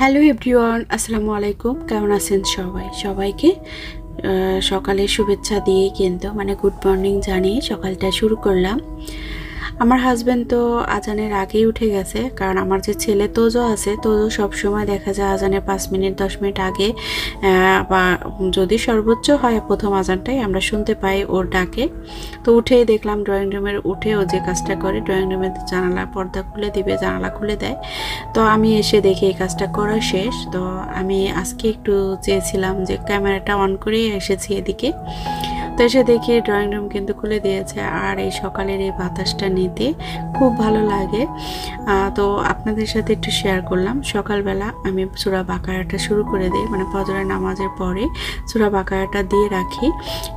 Hello everyone, আসসালামু আলাইকুম। কেমন আছেন সবাই? সবাইকে সকালে শুভেচ্ছা দিয়ে কিন্তু মানে গুড মর্নিং জানিয়ে সকালটা শুরু করলাম। আমার হাজব্যান্ড তো আজানের আগেই উঠে গেছে, কারণ আমার যে ছেলে তোজো আছে, তোজো সবসময় দেখা যায় আজানের পাঁচ মিনিট, দশ মিনিট আগে বা যদি সর্বোচ্চ হয় প্রথম আজানটাই, আমরা শুনতে পাই ওর ডাকে। তো উঠেই দেখলাম ড্রয়িং রুমের উঠে ও যে কাজটা করে ড্রয়িং রুমের জানালা, পর্দা খুলে দিবে, জানালা খুলে দেয়। তো আমি এসে দেখি এই কাজটা করা শেষ। তো আমি আজকে একটু চেয়েছিলাম যে ক্যামেরাটা অন করে এসেছি এদিকে। তো এসে দেখি ড্রয়িং রুম কিন্তু খুলে দিয়েছে আর এই সকালের এই বাতাসটা নিতে খুব ভালো লাগে। তো আপনাদের সাথে একটু শেয়ার করলাম। সকালবেলা আমি সুরা বাকায়াটা শুরু করে দিই মানে ফজরের নামাজের পরে সুরা বাকায়াটা দিয়ে রাখি।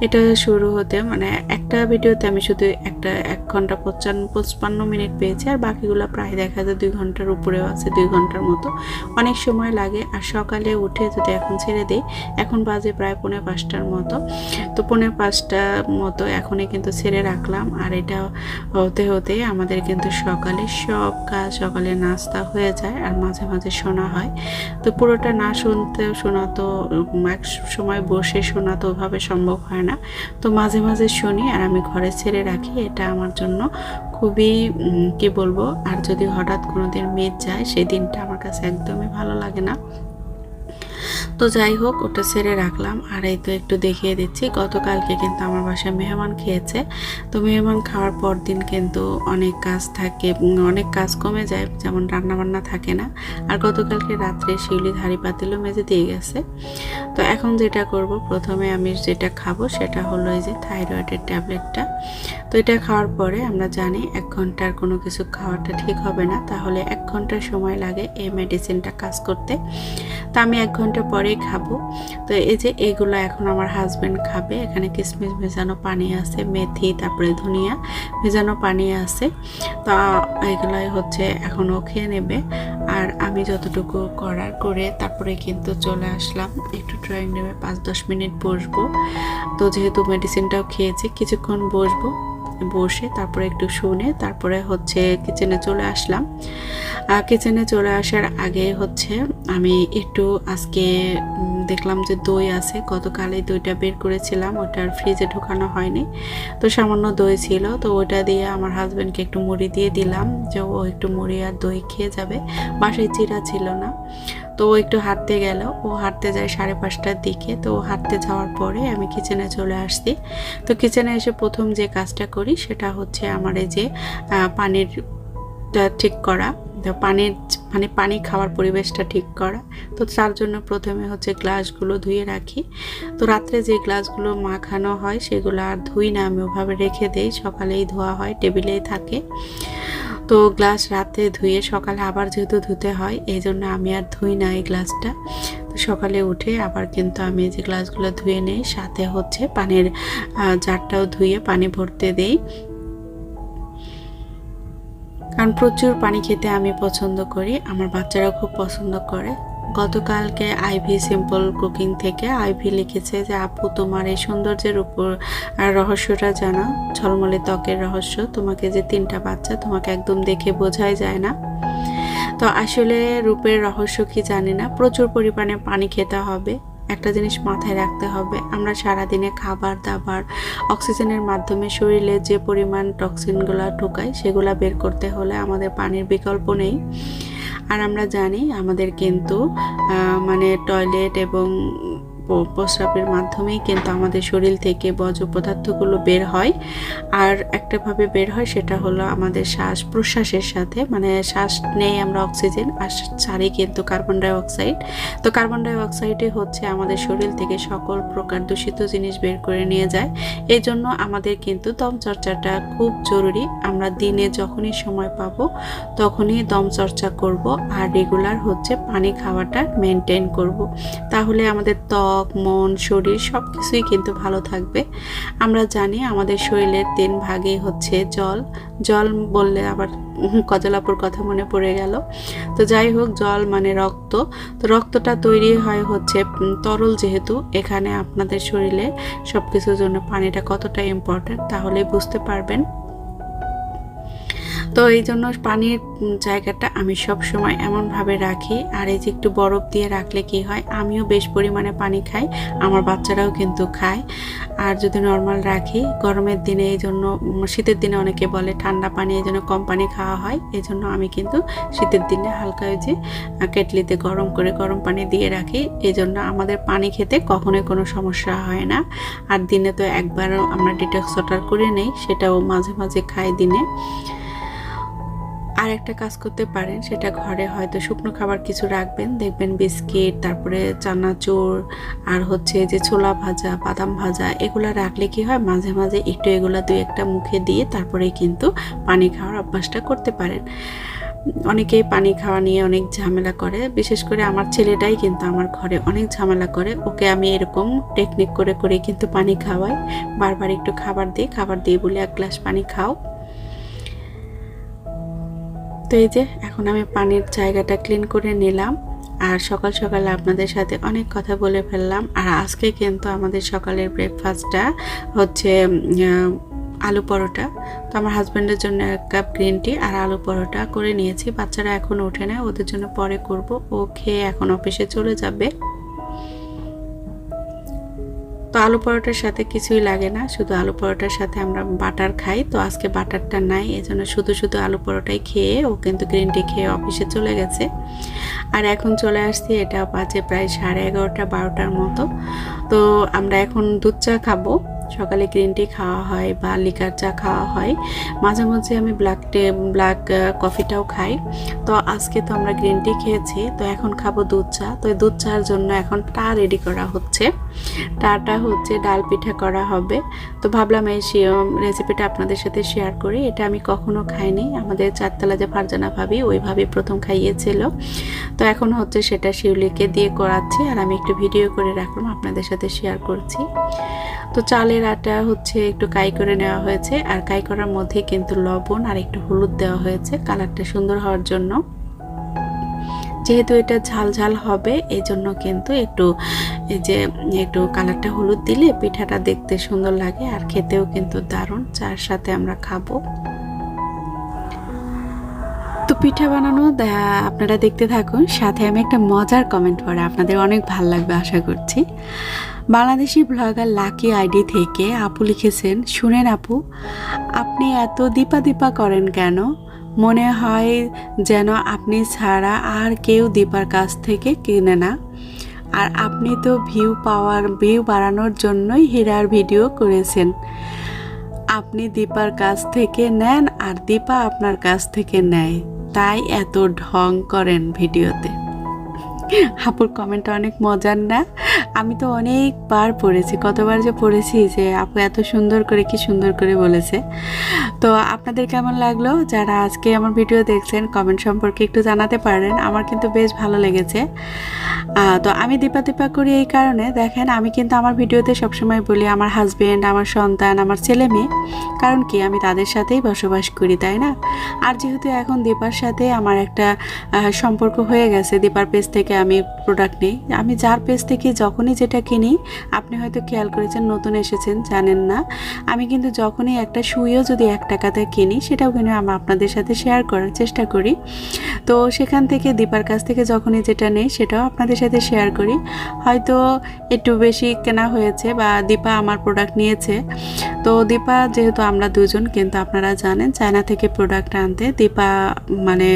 এটা শুরু হতে মানে একটা ভিডিওতে আমি শুধু একটা এক ঘণ্টা পঞ্চান্ন পঁচপান্ন মিনিট পেয়েছি আর বাকিগুলো প্রায় দেখা যায় দুই ঘণ্টার উপরেও আছে, দুই ঘণ্টার মতো। অনেক সময় লাগে আর সকালে উঠে যদি এখন ছেড়ে দিই, এখন বাজে প্রায় পৌনে পাঁচটার মতো। তো পৌনে পাঁচটা মতো এখনই কিন্তু ছেড়ে রাখলাম। আর এটা হতে হতে আমাদের কিন্তু সকালে সব কাজ সকালে নাস্তা হয়ে যায় আর মাঝে মাঝে শোনা হয়। তো পুরোটা না শুনতে শোনা তো এক সময় বসে শোনা তো ওভাবে সম্ভব হয় না। তো মাঝে মাঝে শুনি আর আমি ঘরে ছেড়ে রাখি। এটা আমার জন্য খুবই কি বলব? আর যদি হঠাৎ কোনো দিন মেদ যায় সেই দিনটা আমার কাছে একদমই ভালো লাগে না। তো যাই হোক, ওটা ছেড়ে রাখলাম। আর এই তো একটু দেখিয়ে দিচ্ছি, গতকালকে কিন্তু আমার বাসায় মেহমান খেয়েছে। তো মেহমান খাওয়ার পর দিন কিন্তু অনেক কাজ থাকে অনেক কাজ কমে যায়, যেমন রান্না বান্না থাকে না। আর গতকালকে রাত্রে শিউলি ধারি পাতিলও মেজে দিয়ে গেছে। তো এখন যেটা করব, প্রথমে আমি যেটা খাব সেটা হলো এই যে থাইরয়েডের ট্যাবলেটটা। তো এটা খাওয়ার পরে আমরা জানি এক ঘণ্টার কোনো কিছু খাওয়াটা ঠিক হবে না। তাহলে এক ঘণ্টা সময় লাগে এই মেডিসিনটা কাজ করতে। তো আমি এক ঘণ্টা পরেই খাব। তো এই যে এগুলো এখন আমার হাজব্যান্ড খাবে। এখানে কিশমিশ ভেজানো পানি আছে, মেথি, তারপরে ধনিয়া ভেজানো পানি আছে। তো এগুলাই হচ্ছে এখন ও খেয়ে নেবে। আর আমি যতটুকু করার করে তারপরে কিন্তু চলে আসলাম। একটু ড্রয়িং রুমে পাঁচ দশ মিনিট বসবো। তো যেহেতু মেডিসিনটাও খেয়েছি, কিছুক্ষণ বসবো। বসে তারপরে একটু শুনে তারপরে হচ্ছে কিচেনে চলে আসলাম। কিচেনে চলে আসার আগে হচ্ছে আমি একটু আজকে দেখলাম যে দই আছে। গতকাল এই দইটা বের করেছিলাম, ওটা আর ফ্রিজে ঢোকানো হয়নি। তো সামান্য দই ছিল, তো ওটা দিয়ে আমার হাজব্যান্ডকে একটু মুড়ি দিয়ে দিলাম যে ও একটু মুড়ি আর দই খেয়ে যাবে। বাসায় চিরা ছিল না। তো ও একটু হাঁটতে গেল। ও হাঁটতে যায় সাড়ে পাঁচটার দিকে। তো হাঁটতে যাওয়ার পরে আমি কিচেনে চলে আসছি। তো কিচেনে এসে প্রথম যে কাজটা করি সেটা হচ্ছে আমার এই যে আহ, পানিরটা ঠিক করা। পানির মানে পানি খাওয়ার পরিবেশটা ঠিক করা। তো তার জন্য প্রথমে হচ্ছে গ্লাসগুলো ধুয়ে রাখি। তো রাত্রে যে গ্লাসগুলো মাখানো হয় সেগুলো আর ধুই না। আমি ওভাবে রেখে দেই। সকালেই ধোয়া হয় টেবিলেই থাকে। তো গ্লাস রাতে ধুয়ে সকালে আবার যেহেতু ধুতে হয় এই জন্য আমি আর ধুই না এই গ্লাসটা। তো সকালে উঠে আবার কিন্তু আমি যে গ্লাসগুলো ধুয়ে নেই, সাথে হচ্ছে পানির জারটাও ধুয়ে পানি ভরতে দেই। কারণ প্রচুর পানি খেতে আমি পছন্দ করি, আমার বাচ্চারাও খুব পছন্দ করে। গতকালকে আইভি সিম্পল কুকিং থেকে আইভি লিখেছে যে, আপু, তোমার এই সৌন্দর্যের উপর রহস্যটা জানা। ঝলমলে ত্বকের রহস্য। তোমাকে যে তিনটা বাচ্চা, তোমাকে একদম দেখে বোঝাই যায় না। তো আসলে রূপের রহস্য কি জানি না। প্রচুর পরিমাণে পানি খেতে হবে। একটা জিনিস মাথায় রাখতে হবে। আমরা সারাদিনে খাবার দাবার, অক্সিজেনের মাধ্যমে শরীরে যে পরিমাণ টক্সিনগুলো ঢোকায়, সেগুলো বের করতে হলে আমাদের পানির বিকল্প নেই। আর আমরা জানি আমাদের কিন্তু মানে টয়লেট এবং প্রস্রাবের মাধ্যমেই কিন্তু আমাদের শরীর থেকে বর্জ্য পদার্থগুলো বের হয়। আর একটাভাবে বের হয় সেটা হলো আমাদের শ্বাস প্রশ্বাসের সাথে। মানে শ্বাস নেই আমরা অক্সিজেন আর ছাড়ি কিন্তু কার্বন ডাইঅক্সাইড। তো কার্বন ডাই অক্সাইডই হচ্ছে আমাদের শরীর থেকে সকল প্রকার দূষিত জিনিস বের করে নিয়ে যায়। এই জন্য আমাদের কিন্তু দম চর্চাটা খুব জরুরি। আমরা দিনে যখনই সময় পাবো তখনই দম চর্চা করব। আর রেগুলার হচ্ছে পানি খাওয়াটা মেনটেন করব। তাহলে আমাদের ত্বক মন, শরীর সব কিছুই কিন্তু ভালো থাকবে। আমরা জানি আমাদের শরীরের তিন ভাগই হচ্ছে জল। জল বললে আবার কজলাপুর কথা মনে পড়ে গেল। তো যাই হোক, জল মানে রক্ত। তো রক্তটা তৈরি হয় হচ্ছে তরল যেহেতু, এখানে আপনাদের শরীরে সব কিছুর জন্য পানিটা কতটা ইম্পর্ট্যান্ট তাহলে বুঝতে পারবেন। তো এই জন্য পানির জায়গাটা আমি সব সময় এমনভাবে রাখি। আর এই যে একটু বরফ দিয়ে রাখলে কি হয়? আমিও বেশ পরিমাণে পানি খাই, আমার বাচ্চারাও কিন্তু খায়। আর যদি নর্মাল রাখি, গরমের দিনে এই জন্য শীতের দিনে অনেকে বলে ঠান্ডা পানি, এই জন্য কম পানি খাওয়া হয়। এই জন্য আমি কিন্তু শীতের দিনে হালকা যে কেটলিতে গরম করে গরম পানি দিয়ে রাখি। এই জন্য আমাদের পানি খেতে কখনোই কোনো সমস্যা হয় না। আর দিনে তো একবারও আমরা ডিটক্স ওয়াটার করে নেই, সেটাও মাঝে মাঝে খাই দিনে। আর একটা কাজ করতে পারেন, সেটা ঘরে হয়তো শুকনো খাবার কিছু রাখবেন, দেখবেন বিস্কিট, তারপরে চানাচুর, আর হচ্ছে যে ছোলা ভাজা, বাদাম ভাজা, এগুলো রাখলে কি হয়, মাঝে মাঝে একটু এগুলো দুই একটা মুখে দিয়ে তারপরেই কিন্তু পানি খাওয়ার অভ্যাসটা করতে পারেন। অনেকেই পানি খাওয়া নিয়ে অনেক ঝামেলা করে, বিশেষ করে আমার ছেলেটাই কিন্তু আমার ঘরে অনেক ঝামেলা করে, ওকে আমি এরকম টেকনিক করে করে কিন্তু পানি খাওয়াই। বারবার একটু খাবার দিই, খাবার দিয়ে বলে এক গ্লাস পানি খাও। তো এই যে, এখন আমি পানির জায়গাটা ক্লিন করে নিলাম। আর সকাল সকাল আপনাদের সাথে অনেক কথা বলে ফেললাম। আর আজকে কিন্তু আমাদের সকালের ব্রেকফাস্টটা হচ্ছে আলু পরোটা। তো আমার হাজব্যান্ডের জন্য এক কাপ গ্রিন টি আর আলু পরোটা করে নিয়েছি। বাচ্চারা এখন ওঠে না, ওদের জন্য পরে করব। ও খেয়ে এখন অফিসে চলে যাবে। আলু পরোটার সাথে কিছুই লাগে না, শুধু আলু পরোটার সাথে আমরা বাটার খাই। তো আজকে বাটারটা নাই, এজন্য শুধু শুধু আলু পরোটাই খেয়ে ও কিন্তু গ্রিন টি খেয়ে অফিসে চলে গেছে। আর এখন চলে আসছি, এটা বাজে প্রায় সাড়ে এগারোটা, বারোটার মতো। তো আমরা এখন দুধ চা খাব। সকালে গ্রিন টি খাওয়া হয় বা লিকার চা খাওয়া হয়। মাঝে মাঝে আমি ব্ল্যাক টে ব্ল্যাক কফিটাও খাই। তো আজকে তো আমরা গ্রিন টি খেয়েছি, তো এখন খাব দুধ চা। তো দুধ চার জন্য এখন টা রেডি করা হচ্ছে। টাটা হচ্ছে ডাল পিঠা করা হবে। তো ভাবলাম এই রেসিপিটা আপনাদের সাথে শেয়ার করি। এটা আমি কখনো খাইনি। আমাদের চারতলা যে ফারজানা ভাবি ওইভাবে প্রথম খাইয়েছিল। তো এখন হচ্ছে সেটা শিউলিকে দিয়ে করাচ্ছি। আর আমি একটু ভিডিও করে রাখলাম, আপনাদের সাথে শেয়ার করছি। তো চালের আটা হচ্ছে একটু কাই করে নেওয়া হয়েছে, আর কাই করার মধ্যে কিন্তু লবণ আর একটু হলুদ দেওয়া হয়েছে কালারটা সুন্দর হওয়ার জন্য। যেহেতু এটা ঝাল ঝাল হবে এই জন্য কিন্তু একটু, এই যে একটু কালারটা হলুদ দিলে পিঠাটা দেখতে সুন্দর লাগে আর খেতেও কিন্তু দারুণ চার সাথে আমরা খাব। তো পিঠা বানানো আপনারা দেখতে থাকুন, সাথে আমি একটা মজার কমেন্ট পড়ে, আপনাদের অনেক ভালো লাগবে আশা করছি। বাংলাদেশি ব্লগার লাকি আইডি থেকে আপু লিখেছেন, শুনেন আপু, আপনি এত দীপা দীপা করেন কেন? মনে হয় যেন আপনি ছাড়া আর কেউ দীপার কাছ থেকে কেনে না। আর আপনি তো ভিউ পাওয়ার, ভিউ বাড়ানোর জন্যই হীরার ভিডিও করেছেন। আপনি দীপার কাছ থেকে নেন আর দীপা আপনার কাছ থেকে নেয়। তাই এত ঢং করেন ভিডিওতে। আপুর কমেন্টটা অনেক মজার না? আমি তো অনেকবার পড়েছি, কতবার যে পড়েছি যে আপু এত সুন্দর করে, কি সুন্দর করে বলেছে। তো আপনাদের কেমন লাগল? যারা আজকে আমার ভিডিও দেখছেন কমেন্ট সম্পর্কে একটু জানাতে পারেন। আমার কিন্তু বেশ ভালো লেগেছে। তো আমি দীপা দীপা করি এই কারণে। দেখেন, আমি কিন্তু আমার ভিডিওতে সবসময় বলি আমার হাজবেন্ড আমার সন্তান, আমার ছেলে মেয়ে। কারণ কি? আমি তাদের সাথেই বসবাস করি, তাই না? আর যেহেতু এখন দীপার সাথে আমার একটা সম্পর্ক হয়ে গেছে, দীপার পেজ থেকে আমি প্রোডাক্ট নিই। আমি যার পেজ থেকে যখনই যেটা কিনি, আপনি হয়তো খেয়াল করেছেন, নতুন এসেছেন, জানেন না। আমি কিন্তু যখনই একটা সুইও যদি এক টাকাতে কিনি, সেটাও কিন্তু আমি আপনাদের সাথে শেয়ার করার চেষ্টা করি। তো সেখান থেকে দীপার কাছ থেকে যখনই যেটা নেই, সেটাও আপনাদের সাথে শেয়ার করি। হয়তো একটু বেশি কেনা হয়েছে বা দীপা আমার প্রোডাক্ট নিয়েছে। তো দীপা যেহেতু আমরা দুজন, কিন্তু আপনারা জানেন চায়না থেকে প্রোডাক্ট আনতে দীপা মানে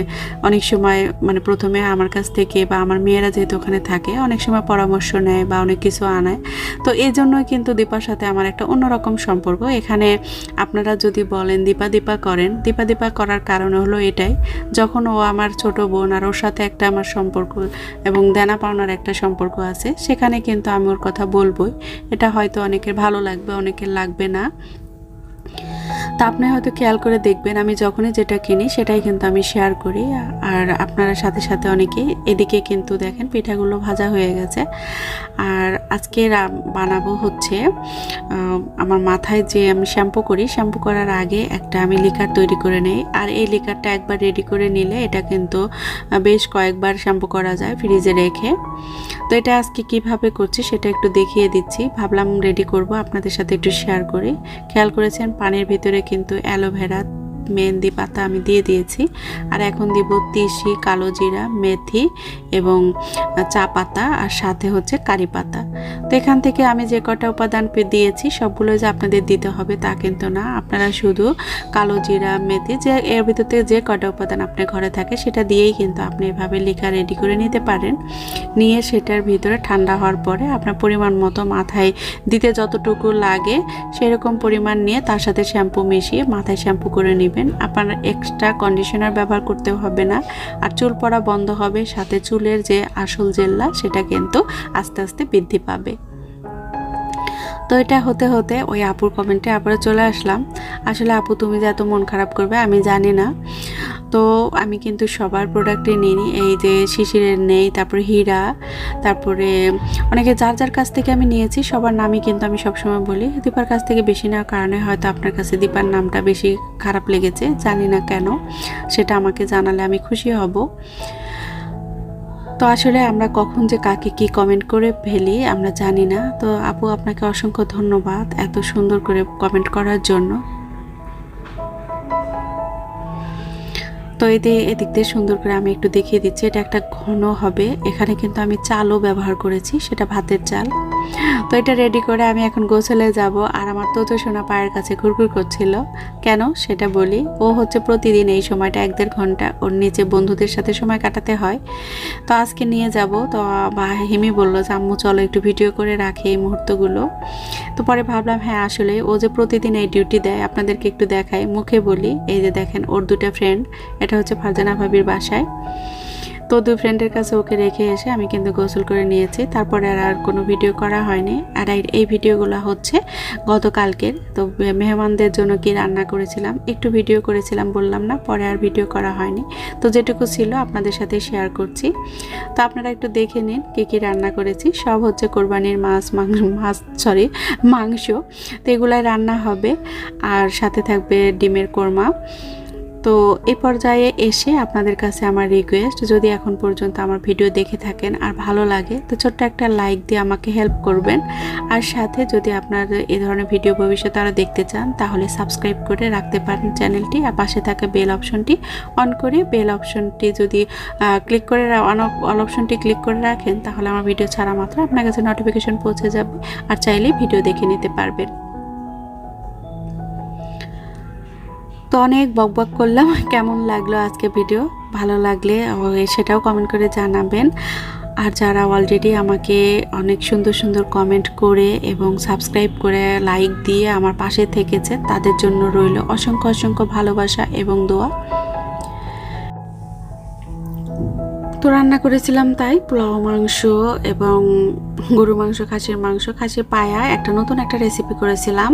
অনেক সময় মানে প্রথমে আমার কাছ থেকে বা আমার মেয়েরা যেহেতু ওখানে থাকে, অনেক সময় পরামর্শ নেয় বা অনেক কিছু আনায়। তো এই জন্যই কিন্তু দীপার সাথে আমার একটা অন্যরকম সম্পর্ক। এখানে আপনারা যদি বলেন দীপা দীপা করেন, দীপা দীপা করার কারণ হলো এটাই। যখন ও আমার ছোট বোন আর ওর সাথে একটা আমার সম্পর্ক এবং দেনা পাওনার একটা সম্পর্ক আছে। সেখানে কিন্তু আমি ওর কথা বলবোই। এটা হয়তো অনেকের ভালো লাগবে, অনেকের লাগবে না। তা আপনি হয়তো খেয়াল করে দেখবেন, আমি যখনই যেটা কিনি সেটাই কিন্তু আমি শেয়ার করি। আর আপনারা সাথে সাথে অনেকেই এদিকে কিন্তু দেখেন পিঠাগুলো ভাজা হয়ে গেছে। আর আজকে বানাবো হচ্ছে আমার মাথায় যে আমি শ্যাম্পু করি, শ্যাম্পু করার আগে একটা আমি লিকার তৈরি করে নেই। আর এই লিকারটা একবার রেডি করে নিলে এটা কিন্তু বেশ কয়েকবার শ্যাম্পু করা যায় ফ্রিজে রেখে। তো এটা আজকে কীভাবে করছি সেটা একটু দেখিয়ে দিচ্ছি। ভাবলাম রেডি করব, আপনাদের সাথে একটু শেয়ার করি। খেয়াল করেছেন, পানির ভিতরে কিন্তু অ্যালোভেরা মেহেন্দি পাতা আমি দিয়ে দিয়েছি। আর এখন দিব তিসি, কালো জিরা, মেথি এবং চা পাতা আর সাথে হচ্ছে কারি পাতা। তো এখান থেকে আমি যে কটা উপাদান দিয়েছি, সবগুলো যে আপনাদের দিতে হবে তা কিন্তু না। আপনারা শুধু কালো জিরা, মেথি যে এর ভিতর থেকে যে কটা উপাদান আপনার ঘরে থাকে সেটা দিয়েই কিন্তু আপনি এভাবে লিখা রেডি করে নিতে পারেন। নিয়ে সেটার ভিতরে ঠান্ডা হওয়ার পরে আপনার পরিমাণ মতো মাথায় দিতে যতটুকু লাগে সেরকম পরিমাণ নিয়ে তার সাথে শ্যাম্পু মিশিয়ে মাথায় শ্যাম্পু করে নেবেন আপনার এক্সট্রা কন্ডিশনার ব্যবহার করতে হবে না। আর চুল পড়া বন্ধ হবে, সাথে চুলের যে আসল জেল্লা, সেটা কিন্তু আস্তে আস্তে বৃদ্ধি পাবে। তো এটা হতে হতে ওই আপুর কমেন্টে আবার চলে আসলাম। আসলে আপু, তুমি যে এত মন খারাপ করবে, আমি জানি না। তো আমি কিন্তু সবার প্রোডাক্টই নিই এই যে শিশিরের নেই, তারপরে হীরা, তারপরে অনেকে যার যার কাছ থেকে আমি নিয়েছি, সবার নামই কিন্তু আমি সবসময় বলি। দীপার কাছ থেকে বেশি নেওয়ার কারণে হয়তো আপনার কাছে দীপার নামটা বেশি খারাপ লেগেছে, জানি না কেন। সেটা আমাকে জানালে আমি খুশি হব। তো আসলে আমরা কখন যে কাকে কি কমেন্ট করে ফেলি, আমরা জানি না। তো আপু, আপনাকে অসংখ্য ধন্যবাদ এত সুন্দর করে কমেন্ট করার জন্য। তো দিয়ে এদিক দিয়ে সুন্দর করে আমি একটু দেখিয়ে দিচ্ছি, এটা একটা ঘন হবে। এখানে কিন্তু আমি চালও ব্যবহার করেছি, সেটা ভাতের চাল। তো এটা রেডি করে আমি এখন গোসলে যাব, আর আমার তো তো সোনা পায়ের কাছে ঘুরঘুর করছিল। কেন? সেটা বলি। ও হচ্ছে প্রতিদিন এই সময়টা এক দেড় ঘণ্টা, ওর নিচে বন্ধুদের সাথে সময় কাটাতে হয়। তো আজকে নিয়ে যাব, তো বা হিমি বলল যে, আম্মু, চলো একটু ভিডিও করে রাখি এই মুহূর্তগুলো। তো পরে ভাবলাম হ্যাঁ আসলে ও যে প্রতিদিন এই ডিউটি দেয়, আপনাদেরকে একটু দেখায় মুখে বলি, এই যে দেখেন, ওর দুটা ফ্রেন্ড এটা হচ্ছে ফারজানা ভাবির বাসায়। তো দুই ফ্রেন্ডের কাছে ওকে রেখে এসে আমি কিন্তু গোসল করে নিয়েছি। তারপরে আর আর কোনো ভিডিও করা হয়নি। আর এই- ভিডিওগুলো হচ্ছে গতকালকের। তো মেহমানদের জন্য কি রান্না করেছিলাম, একটু ভিডিও করেছিলাম, বললাম না, পরে আর ভিডিও করা হয়নি। তো যেটুকু ছিল আপনাদের সাথে শেয়ার করছি। তো আপনারা একটু দেখে নিন কী কী রান্না করেছি। সব হচ্ছে কোরবানির মাছ মাংস মাছ সরি মাংস। তো এগুলাই রান্না হবে। আর সাথে থাকবে ডিমের কোরমা। তো এই পর্যায়ে এসে আপনাদের কাছে আমার রিকোয়েস্ট যদি এখন পর্যন্ত আমার ভিডিও দেখে থাকেন আর ভালো লাগে, তো ছোট্ট একটা লাইক দিয়ে আমাকে হেল্প করবেন। আর সাথে যদি আপনার এই ধরনের ভিডিও ভবিষ্যতে আরও দেখতে চান, তাহলে সাবস্ক্রাইব করে রাখতে পারেন চ্যানেলটি আর পাশে থাকা বেল অপশনটি অন করে বেল অপশনটি যদি ক্লিক করে অন অপশনটি ক্লিক করে রাখেন, তাহলে আমার ভিডিও ছাড়া মাত্র আপনার কাছে নোটিফিকেশন পৌঁছে যাবে। আর চাইলেই ভিডিও দেখে নিতে পারবেন। তো অনেক বকবক করলাম। কেমন লাগল আজকে ভিডিও ভালো লাগলে সেটাও কমেন্ট করে জানাবেন। আর যারা অলরেডি আমাকে অনেক সুন্দর সুন্দর কমেন্ট করে এবং সাবস্ক্রাইব করে লাইক দিয়ে আমার পাশে থেকেছে, তাদের জন্য রইল অসংখ্য অসংখ্য ভালোবাসা এবং দোয়া। তো রান্না করেছিলাম তাই, পোলাও মাংস এবং গরু মাংস, খাসির মাংস, খাসির পায়া, একটা নতুন একটা রেসিপি করেছিলাম।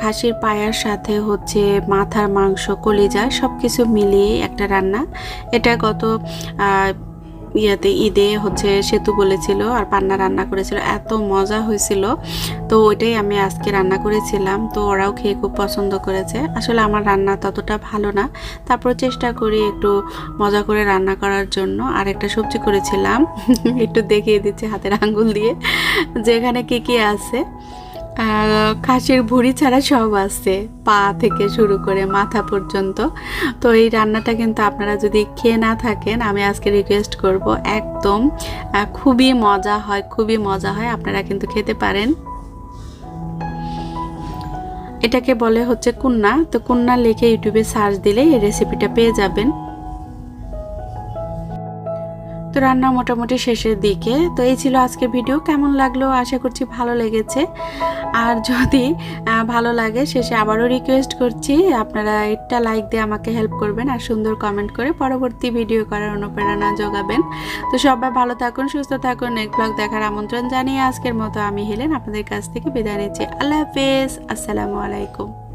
খাসির পায়ার সাথে হচ্ছে মাথার মাংস, কলিজা সব কিছু মিলিয়ে একটা রান্না। এটা গত ইয়াতে ঈদে হচ্ছে সেতু বলেছিল আর পান্না রান্না করেছিল। এত মজা হয়েছিল। তো ওইটাই আমি আজকে রান্না করেছিলাম। তো ওরাও খেয়ে খুব পছন্দ করেছে। আসলে আমার রান্না ততটা ভালো না। তারপর চেষ্টা করি একটু মজা করে রান্না করার জন্য। আর একটা সবজি করেছিলাম। একটু দেখিয়ে দিচ্ছি হাতের আঙ্গুল দিয়ে। যেখানে কি কি আছে। খাসির ভুঁড়ি ছাড়া সব আছে, পা থেকে শুরু করে মাথা পর্যন্ত। তো এই রান্নাটা কিন্তু আপনারা যদি খেয়ে না থাকেন, আমি আজকে রিকোয়েস্ট করব একদম খুবই মজা হয়, খুবই মজা হয়, আপনারা কিন্তু খেতে পারেন। এটাকে বলে হচ্ছে কুন্না। তো কুন্না লিখে ইউটিউবে সার্চ দিলে এই রেসিপিটা পেয়ে যাবেন। তো রান্না মোটামুটি শেষের দিকে। তো এই ছিল আজকের ভিডিও। কেমন লাগল? আশা করছি ভালো লেগেছে। আর যদি ভালো লাগে, শেষে আবারও রিকোয়েস্ট করছি, আপনারা একটা লাইক দিয়ে আমাকে হেল্প করবেন আর সুন্দর কমেন্ট করে পরবর্তী ভিডিও করার অনুপ্রেরণা যোগাবেন। তো সবাই ভালো থাকুন, সুস্থ থাকুন। নেক্সট ব্লগ দেখার আমন্ত্রণ জানিয়ে আজকের মতো আমি হেলেন আপনাদের কাছ থেকে বিদায় নিচ্ছি। আল্লাহ হাফেজ। আসসালামু আলাইকুম।